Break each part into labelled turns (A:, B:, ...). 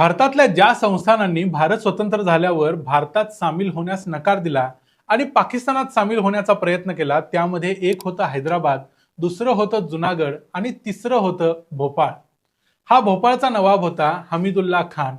A: भारतातल्या ज्या संस्थानांनी भारत स्वतंत्र झाल्यावर भारतात सामील होण्यास नकार दिला आणि पाकिस्तानात सामील होण्याचा प्रयत्न केला त्यामध्ये एक होतं हैदराबाद दुसरं होतं जुनागड आणि तिसरं होतं भोपाळ. हा भोपाळचा नवाब होता हमीदुल्ला खान.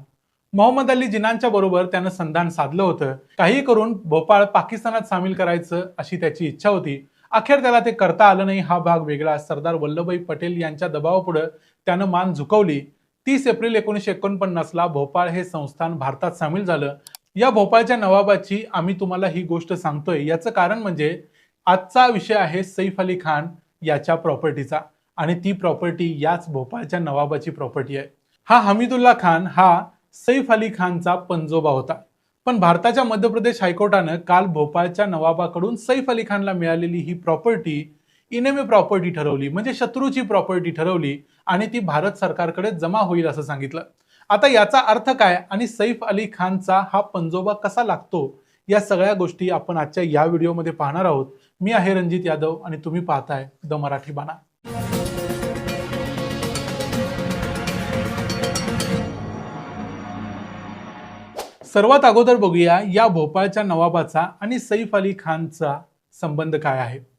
A: मोहम्मद अली जिनांच्या बरोबर त्यानं संधान साधलं होतं. काही करून भोपाळ पाकिस्तानात सामील करायचं अशी त्याची इच्छा होती. अखेर त्याला ते करता आलं नाही. हा भाग वेगळा. सरदार वल्लभभाई पटेल यांच्या दबावापुढं त्यानं मान झुकवली. तीस एप्रिल एकोणीसशे एकोणपन्नासला भोपाळ हे संस्थान भारतात सामील झालं. या भोपाळच्या नवाबाची आम्ही तुम्हाला ही गोष्ट सांगतोय. याचं कारण म्हणजे आजचा विषय आहे सैफ अली खान याच्या प्रॉपर्टीचा. आणि ती प्रॉपर्टी याच भोपाळच्या नवाबाची प्रॉपर्टी आहे. हा हमीदुल्ला खान हा सैफ अली खानचा पंजोबा होता. पण भारताच्या मध्य प्रदेश हायकोर्टानं काल भोपाळच्या नवाबाकडून सैफ अली खानला मिळालेली ही प्रॉपर्टी इनेमी प्रॉपर्टी ठरवली म्हणजे शत्रूची प्रॉपर्टी ठरवली आणि ती भारत सरकारकडे जमा होईल असं सांगितलं. आता याचा अर्थ काय आणि सैफ अली खानचा हा पंजोबा कसा लागतो या सगळ्या गोष्टी आपण आजच्या या व्हिडिओमध्ये पाहणार आहोत. मी आहे रणजित यादव आणि तुम्ही पाहताय द मराठी बाणा. सर्वात अगोदर बघूया या भोपाळच्या नवाबाचा आणि सैफ अली खानचा संबंध काय आहे.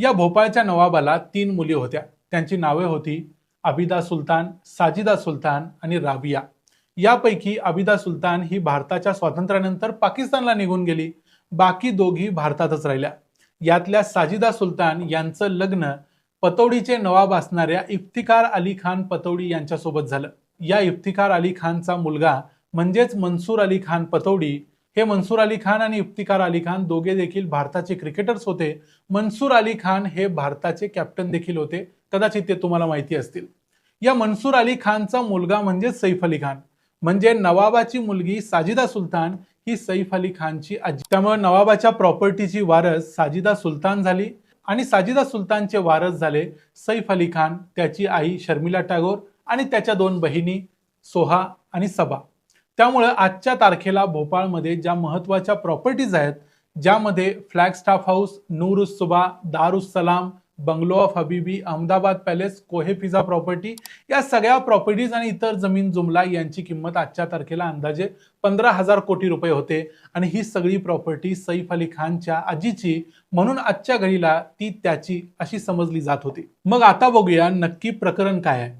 A: या भोपाळच्या नवाबाला तीन मुली होत्या. त्यांची नावे होती अबिदा सुलतान साजिदा सुलतान आणि राबिया. यापैकी अबिदा सुलतान ही भारताच्या स्वातंत्र्यानंतर पाकिस्तानला निघून गेली. बाकी दोघी भारतातच राहिल्या. यातल्या साजिदा सुलतान यांचं लग्न पतौडीचे नवाब असणाऱ्या इफ्तिकार अली खान पतौडी यांच्यासोबत झालं. या इफ्तिकार अली खानचा मुलगा म्हणजेच मनसूर अली खान पतौडी हे मनसूर अली खान आणि इफ्तिकार अली खान दोघे देखील भारताचे क्रिकेटर्स होते. मनसूर अली खान हे भारताचे कॅप्टन देखील होते. कदाचित ते तुम्हाला माहिती असतील. या मनसूर अली खानचा मुलगा म्हणजे सैफ अली खान. म्हणजे नवाबाची मुलगी साजिदा सुलतान ही सैफ अली खानची आजी. त्यामुळे नवाबाच्या प्रॉपर्टीची वारस साजिदा सुलतान झाली आणि साजिदा सुलतानचे वारस झाले सैफ अली खान त्याची आई शर्मिला टागोर आणि त्याच्या दोन बहिणी सोहा आणि सबा. त्यामुळं आजच्या तारखेला भोपाळमध्ये ज्या महत्त्वाच्या प्रॉपर्टीज आहेत ज्यामध्ये flag staff house Noorus Subah Darus Salam bungalow of Habibi Ahmedabad palace Kohe Fiza property या सगळ्या प्रॉपर्टीज आणि इतर जमीन जुमला यांची किंमत आजच्या तारखेला अंदाजे पंधरा हजार कोटी रुपये होते. आणि ही सगळी प्रॉपर्टी सैफ अली खानच्या आजीची म्हणून आजच्या घडीला ती त्याची अशी समजली जात होती. मग आता बघूया नक्की प्रकरण काय आहे.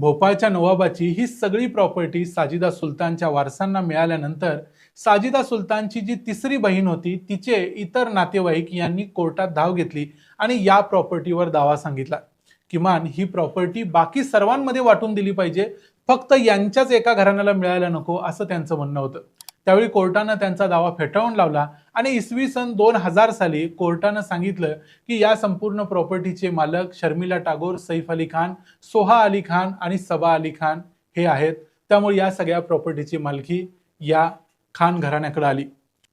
A: भोपाळच्या नवाबाची ही सगळी प्रॉपर्टी साजिदा सुलतानच्या वारसांना मिळाल्यानंतर साजिदा सुलतानची जी तिसरी बहीण होती तिचे इतर नातेवाईक यांनी कोर्टात धाव घेतली आणि या प्रॉपर्टीवर दावा सांगितला. किमान ही प्रॉपर्टी बाकी सर्वांमध्ये वाटून दिली पाहिजे. फक्त यांच्याच एका घराण्याला मिळायला नको असं त्यांचं म्हणणं होतं. त्यावेळी कोर्टानं त्यांचा दावा फेटाळून लावला. आणि इसवी सन दोन हजार साली कोर्टानं सांगितलं की या संपूर्ण प्रॉपर्टीचे मालक शर्मिला टागोर सैफ अली खान सोहा अली खान आणि सबा अली खान हे आहेत. त्यामुळे या सगळ्या प्रॉपर्टीची मालकी या खान घराण्याकडे आली.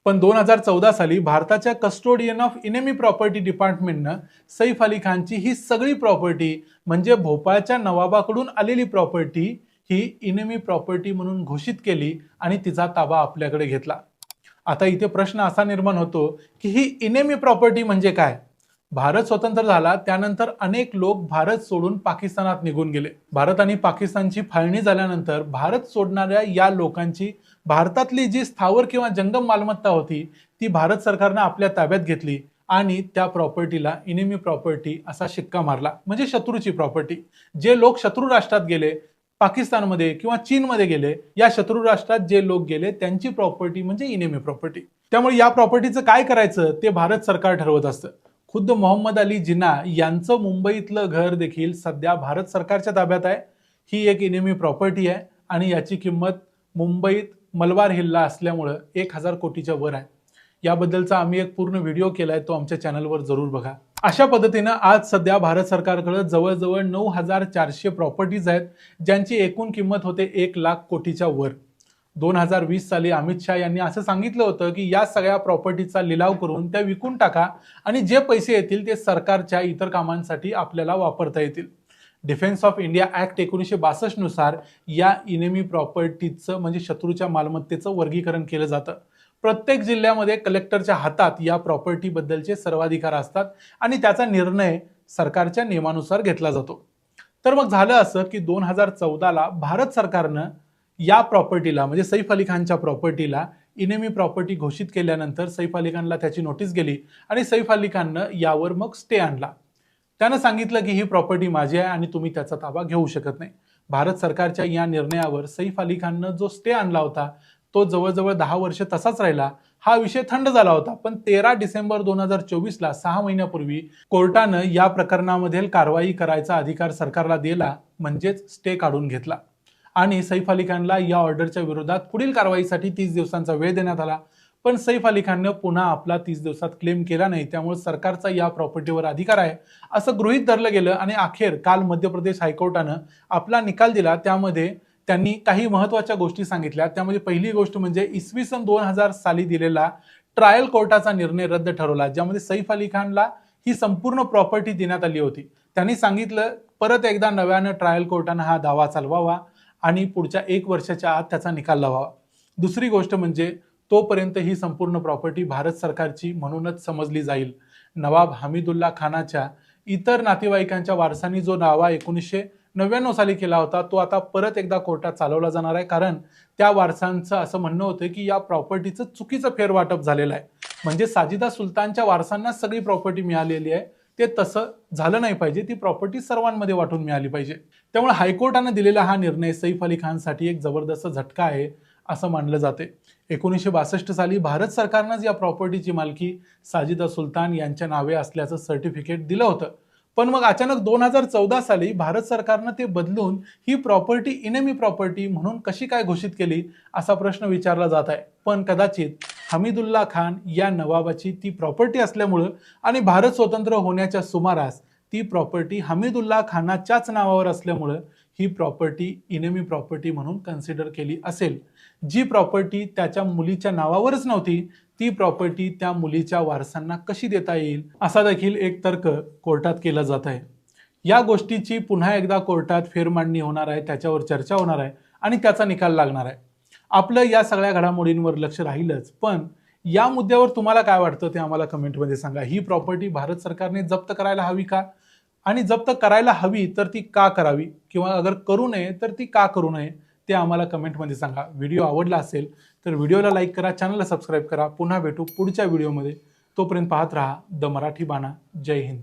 A: पण दोन हजार चौदा साली भारताच्या कस्टोडियन ऑफ इनेमी प्रॉपर्टी डिपार्टमेंटनं सैफ अली खानची ही सगळी प्रॉपर्टी म्हणजे भोपाळच्या नवाबाकडून आलेली प्रॉपर्टी ही इनेमी प्रॉपर्टी म्हणून घोषित केली आणि तिचा ताबा आपल्याकडे घेतला. आता इथे प्रश्न असा निर्माण होतो की ही इनेमी प्रॉपर्टी म्हणजे काय? भारत स्वतंत्र झाला त्यानंतर अनेक लोक भारत सोडून पाकिस्तानात निघून गेले. भारत आणि पाकिस्तानची फाळणी झाल्यानंतर भारत सोडणाऱ्या या लोकांची भारतातली जी स्थावर किंवा जंगम मालमत्ता होती ती भारत सरकारनं आपल्या ताब्यात घेतली आणि त्या प्रॉपर्टीला इनेमी प्रॉपर्टी असा शिक्का मारला. म्हणजे शत्रूची प्रॉपर्टी जे लोक शत्रू राष्ट्रात गेले पाकिस्तानमध्ये किंवा चीनमध्ये गेले या शत्रू राष्ट्रात जे लोक गेले त्यांची प्रॉपर्टी म्हणजे इनेमी प्रॉपर्टी त्यामुळे या प्रॉपर्टीचं काय करायचं ते भारत सरकार ठरवत असतं. खुद्द मोहम्मद अली जिना यांचं मुंबईतलं घर देखील सध्या भारत सरकारच्या ताब्यात आहे. ही एक इनेमी प्रॉपर्टी आहे आणि याची किंमत मुंबईत मलबार हिल्ला असल्यामुळं एक हजार कोटीच्या वर आहे. याबद्दलचा आम्ही एक पूर्ण व्हिडिओ केला आहे तो आमच्या चॅनलवर जरूर बघा. अशा पद्धतीनं आज सध्या भारत सरकारकडे जवळजवळ नऊ हजार चारशे प्रॉपर्टीज आहेत ज्यांची एकूण किंमत होते एक लाख कोटीच्या वर. दोन हजार वीस साली अमित शहा यांनी असं सांगितलं होतं की या सगळ्या प्रॉपर्टीचा लिलाव करून त्या विकून टाका आणि जे पैसे येतील ते सरकारच्या इतर कामांसाठी आपल्याला वापरता येतील. डिफेन्स ऑफ इंडिया ॲक्ट एकोणीसशे बासष्टनुसार या इनेमी प्रॉपर्टीचं म्हणजे शत्रूच्या मालमत्तेचं वर्गीकरण केलं जातं. प्रत्येक जिल्ह्यामध्ये कलेक्टरच्या हातात या प्रॉपर्टीबद्दलचे सर्वाधिकार असतात आणि त्याचा निर्णय सरकारच्या नियमानुसार घेतला जातो. तर मग झालं असं की दोन हजार चौदाला भारत सरकारनं या प्रॉपर्टीला म्हणजे सैफ अली खानच्या प्रॉपर्टीला इनेमी प्रॉपर्टी घोषित केल्यानंतर सैफ अली खानला त्याची नोटीस गेली आणि सैफ अली खाननं यावर मग स्टे आणला. त्यानं सांगितलं की ही प्रॉपर्टी माझी आहे आणि तुम्ही त्याचा ताबा घेऊ शकत नाही. भारत सरकारच्या या निर्णयावर सैफ अली खाननं जो स्टे आणला होता तो जवळजवळ दहा वर्ष तसाच राहिला. हा विषय थंड झाला होता. पण तेरा डिसेंबर दोन हजार चोवीसला सहा महिन्यापूर्वी कोर्टानं या प्रकरणामधील कारवाई करायचा अधिकार सरकारला दिला म्हणजेच स्टे काढून घेतला. आणि सैफ अली खानला या ऑर्डरच्या विरोधात पुढील कारवाईसाठी तीस दिवसांचा वेळ देण्यात आला. पण सैफ अली खाननं पुन्हा आपला तीस दिवसात क्लेम केला नाही. त्यामुळे सरकारचा या प्रॉपर्टीवर अधिकार आहे. असं गृहीत धरलं गेलं आणि अखेर काल मध्य प्रदेश हायकोर्टानं आपला निकाल दिला. त्यामध्ये त्यांनी काही महत्त्वाच्या गोष्टी सांगितल्या. त्यामध्ये पहिली गोष्ट म्हणजे इसवी सन दोन हजार साली दिलेला ट्रायल कोर्टाचा निर्णय रद्द ठरवला ज्यामध्ये सैफ अली खानला ही संपूर्ण प्रॉपर्टी देण्यात आली होती. त्यांनी सांगितलं परत एकदा नव्यानं ट्रायल कोर्टानं हा दावा चालवावा आणि पुढच्या एक वर्षाच्या आत त्याचा निकाल लावावा. दुसरी गोष्ट म्हणजे तोपर्यंत ही संपूर्ण प्रॉपर्टी भारत सरकारची म्हणूनच समजली जाईल. नवाब हमीदुल्ला खानाच्या इतर नातेवाईकांच्या वारसांनी जो दावा एकोणीसशे नव्याण्णव साली केला होता तो आता परत एकदा कोर्टात चालवला जाणार आहे. कारण त्या वारसांचं असं म्हणणं होतं की या प्रॉपर्टीचं चुकीचं फेरवाटप झालेलं आहे. म्हणजे साजिदा सुलतानच्या वारसांना सगळी प्रॉपर्टी मिळालेली आहे. ते तसं झालं नाही पाहिजे. ती प्रॉपर्टी सर्वांमध्ये वाटून मिळाली पाहिजे. त्यामुळे हायकोर्टानं दिलेला हा निर्णय सैफ अली खानसाठी एक जबरदस्त झटका आहे. असं मानलं जाते. एकोणीसशे बासष्ट साली भारत सरकारनंच या प्रॉपर्टीची मालकी साजिदा सुलतान यांच्या नावे असल्याचं सर्टिफिकेट दिलं होतं. पण मग अचानक दोन हजार चौदा साली भारत सरकारनं ते बदलून ही प्रॉपर्टी इनेमी प्रॉपर्टी म्हणून कशी काय घोषित केली असा प्रश्न विचारला जात आहे. पण कदाचित हमीदुल्ला खान या नवाबाची ती प्रॉपर्टी असल्यामुळं आणि भारत स्वतंत्र होण्याच्या सुमारास ती प्रॉपर्टी हमीदुल्ला खानाच्याच नावावर असल्यामुळं ही प्रॉपर्टी इनेमी प्रॉपर्टी म्हणून कन्सिडर केली असेल. जी प्रॉपर्टी त्याच्या मुलीच्या नावावरच नव्हती ती प्रॉपर्टी त्या मुलीच्या वारसांना कशी देता येईल? असा देखील एक तर्क कोर्टात केला जात आहे. या गोष्टीची पुन्हा एकदा कोर्टात फेरमांडणी होणार आहे त्याच्यावर चर्चा होणार आहे आणि त्याचा निकाल लागणार आहे. आपलं या सगळ्या घडामोडींवर लक्ष राहीलच पण या मुद्द्यावर तुम्हाला काय वाटतं ते आम्हाला कमेंटमध्ये सांगा. ही प्रॉपर्टी भारत सरकारने जप्त करायला हवी का? आणि जप्त करायला हवी तर ती का करावी? किंवा अगर करू नये तर ती का करू नये? ते आम्हाला कमेंटमध्ये सांगा. व्हिडिओ आवडला असेल तर व्हिडिओला लाईक करा चॅनलला सबस्क्राईब करा. पुन्हा भेटू पुढच्या व्हिडिओमध्ये. तोपर्यंत पाहत राहा द मराठी बाणा. जय हिंद.